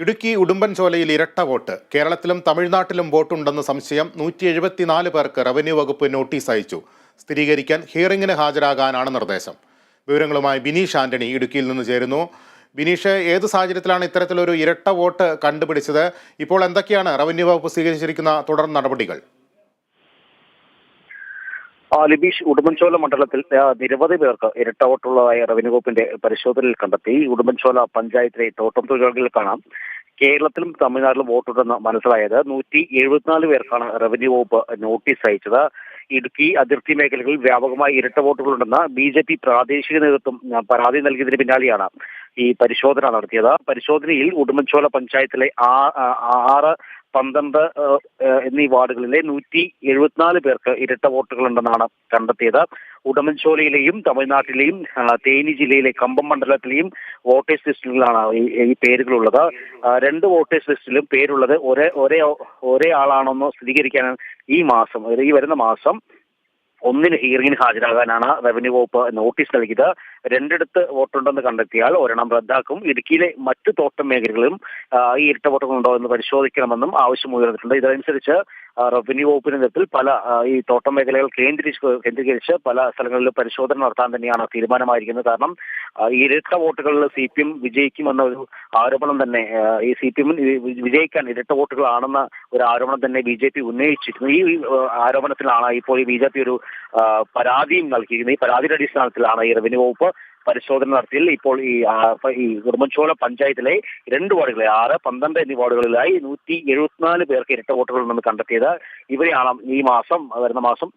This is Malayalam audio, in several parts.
ഇടുക്കി ഉടുമ്പൻചോലയിൽ ഇരട്ട വോട്ട്. കേരളത്തിലും തമിഴ്നാട്ടിലും വോട്ടുണ്ടെന്ന സംശയം നൂറ്റി എഴുപത്തിനാല് പേർക്ക് റവന്യൂ വകുപ്പ് നോട്ടീസ് അയച്ചു. സ്ഥിരീകരിക്കാൻ ഹിയറിംഗിന് ഹാജരാകാനാണ് നിർദ്ദേശം. വിവരങ്ങളുമായി ബിനീഷ് ആന്റണി ഇടുക്കിയിൽ നിന്ന് ചേരുന്നു. ബിനീഷ് ഏത് സാഹചര്യത്തിലാണ് ഇത്തരത്തിലൊരു ഇരട്ട വോട്ട് കണ്ടുപിടിച്ചത്? ഇപ്പോൾ എന്തൊക്കെയാണ് റവന്യൂ വകുപ്പ് സ്വീകരിച്ചിരിക്കുന്ന തുടർ നടപടികൾ? ലിബീഷ് ഉടുമ്പൻചോല മണ്ഡലത്തിൽ നിരവധി പേർക്ക് ഇരട്ട വോട്ടുള്ളതായി റവന്യൂ വകുപ്പിന്റെ പരിശോധനയിൽ കണ്ടെത്തി. ഉടുമ്പൻചോല പഞ്ചായത്തിലെ തോട്ടം കാണാം. കേരളത്തിലും തമിഴ്നാട്ടിലും വോട്ടുണ്ടെന്ന് മനസ്സിലായത് നൂറ്റി എഴുപത്തിനാല് പേർക്കാണ് റവന്യൂ വകുപ്പ് നോട്ടീസ് അയച്ചത്. ഇടുക്കി അതിർത്തി മേഖലകളിൽ വ്യാപകമായി ഇരട്ട വോട്ടുകളുണ്ടെന്ന് ബി ജെ പി പ്രാദേശിക നേതൃത്വം പരാതി നൽകിയതിന് പിന്നാലെയാണ് ഈ പരിശോധന നടത്തിയത്. പരിശോധനയിൽ ഉടുമ്പൻചോല പഞ്ചായത്തിലെ ആറ് പന്ത്രണ്ട് എന്നീ വാർഡുകളിലെ നൂറ്റി എഴുപത്തിനാല് പേർക്ക് ഇരട്ട വോട്ടുകളുണ്ടെന്നാണ് കണ്ടെത്തിയത്. ഉടമൻചോലയിലെയും തമിഴ്നാട്ടിലെയും തേനി ജില്ലയിലെ കമ്പം മണ്ഡലത്തിലെയും വോട്ടേഴ്സ് ലിസ്റ്റിലാണ് ഈ പേരുകളുള്ളത്. രണ്ട് വോട്ടേഴ്സ് ലിസ്റ്റിലും പേരുള്ളത് ഒരേ ഒരേ ഒരേ ആളാണെന്ന് സ്ഥിരീകരിക്കാൻ ഈ മാസം ഈ വരുന്ന മാസം. ഒന്നിന് ഹിയറിംഗിന് ഹാജരാകാനാണ് റവന്യൂ വകുപ്പ് നോട്ടീസ് നൽകിയത്. രണ്ടിടത്ത് വോട്ടുണ്ടെന്ന് കണ്ടെത്തിയാൽ ഒരെണ്ണം റദ്ദാക്കും. ഇടുക്കിയിലെ മറ്റ് തോട്ടം മേഖലകളിലും ഈ ഇരട്ട വോട്ടുകളുണ്ടോ എന്ന് പരിശോധിക്കണമെന്നും ആവശ്യം ഉയർന്നിട്ടുണ്ട് ഇതനുസരിച്ച് റവന്യൂ വകുപ്പിന്റെ നേതൃത്വത്തിൽ പല ഈ തോട്ടം മേഖലകൾ കേന്ദ്രീകരിച്ച് കേന്ദ്രീകരിച്ച് പല സ്ഥലങ്ങളിലും പരിശോധന നടത്താൻ തന്നെയാണ് തീരുമാനമായിരിക്കുന്നത്. കാരണം ഇരട്ട വോട്ടുകളിൽ സി പി എം വിജയിക്കുമെന്ന ഒരു ആരോപണം തന്നെ ഈ സി പി എമ്മിന് വിജയിക്കാൻ ഇരട്ട വോട്ടുകളാണെന്ന ഒരു ആരോപണം തന്നെ ബി ജെ പി ഉന്നയിച്ചിരുന്നു. ഈ ആരോപണത്തിലാണ് ഇപ്പോൾ ഈ ബി ജെ പി ഒരു പരാതിയും നൽകിയിരുന്നത് ഈ പരാതിയുടെ അടിസ്ഥാനത്തിലാണ് ഈ റവന്യൂ വകുപ്പ് പരിശോധന നടത്തിയിൽ ഇപ്പോൾ ഈ ഈ ഉടുമ്പൻചോല പഞ്ചായത്തിലെ രണ്ട് വാർഡുകളിൽ ആറ് പന്ത്രണ്ട് എന്നീ വാർഡുകളിലായി നൂറ്റി എഴുപത്തിനാല് പേർക്ക് ഇരട്ട വോട്ടുകൾ ഉണ്ടെന്ന് കണ്ടെത്തിയത് ഇവരെയാണ് ഈ മാസം വരുന്ന മാസം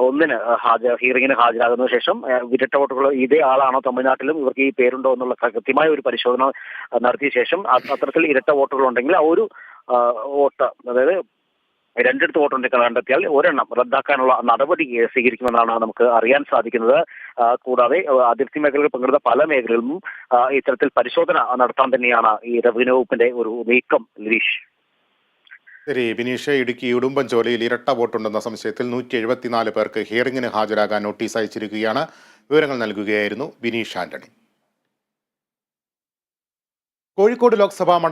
ഒന്നിന് ഹാജർ ഹിയറിംഗിന് ഹാജരാകുന്ന ശേഷം ഇരട്ട വോട്ടുകൾ ഇതേ ആളാണോ തമിഴ്നാട്ടിലും ഇവർക്ക് ഈ പേരുണ്ടോ എന്നുള്ള കൃത്യമായ ഒരു പരിശോധന നടത്തിയ ശേഷം അത്തരത്തിൽ ഇരട്ട വോട്ടുകൾ ഉണ്ടെങ്കിൽ ആ ഒരു വോട്ട് അതായത് രണ്ടിടത്ത് വോട്ടുണ്ടെങ്കിൽ കണ്ടെത്തിയാൽ ഒരെണ്ണം റദ്ദാക്കാനുള്ള നടപടി സ്വീകരിക്കുമെന്നാണ് നമുക്ക് അറിയാൻ സാധിക്കുന്നത്. കൂടാതെ അതിർത്തി മേഖലകൾ പങ്കെടുത്ത പല മേഖലകളിലും ഇത്തരത്തിൽ പരിശോധന നടത്താൻ തന്നെയാണ് ഈ റവന്യൂ വകുപ്പിന്റെ ഒരു നീക്കം ലീഷ് ശരി ബിനീഷ് ഇടുക്കി ഉടുമ്പൻചോലയിൽ ഇരട്ട വോട്ടുണ്ടെന്ന സംശയത്തിൽ നൂറ്റി എഴുപത്തിനാല് പേർക്ക് ഹിയറിംഗിന് ഹാജരാകാൻ നോട്ടീസ് അയച്ചിരിക്കുകയാണ്. വിവരങ്ങൾ നൽകുകയായിരുന്നു ബിനീഷ് ആന്റണി. കോഴിക്കോട് ലോക്സഭാ മണ്ഡലം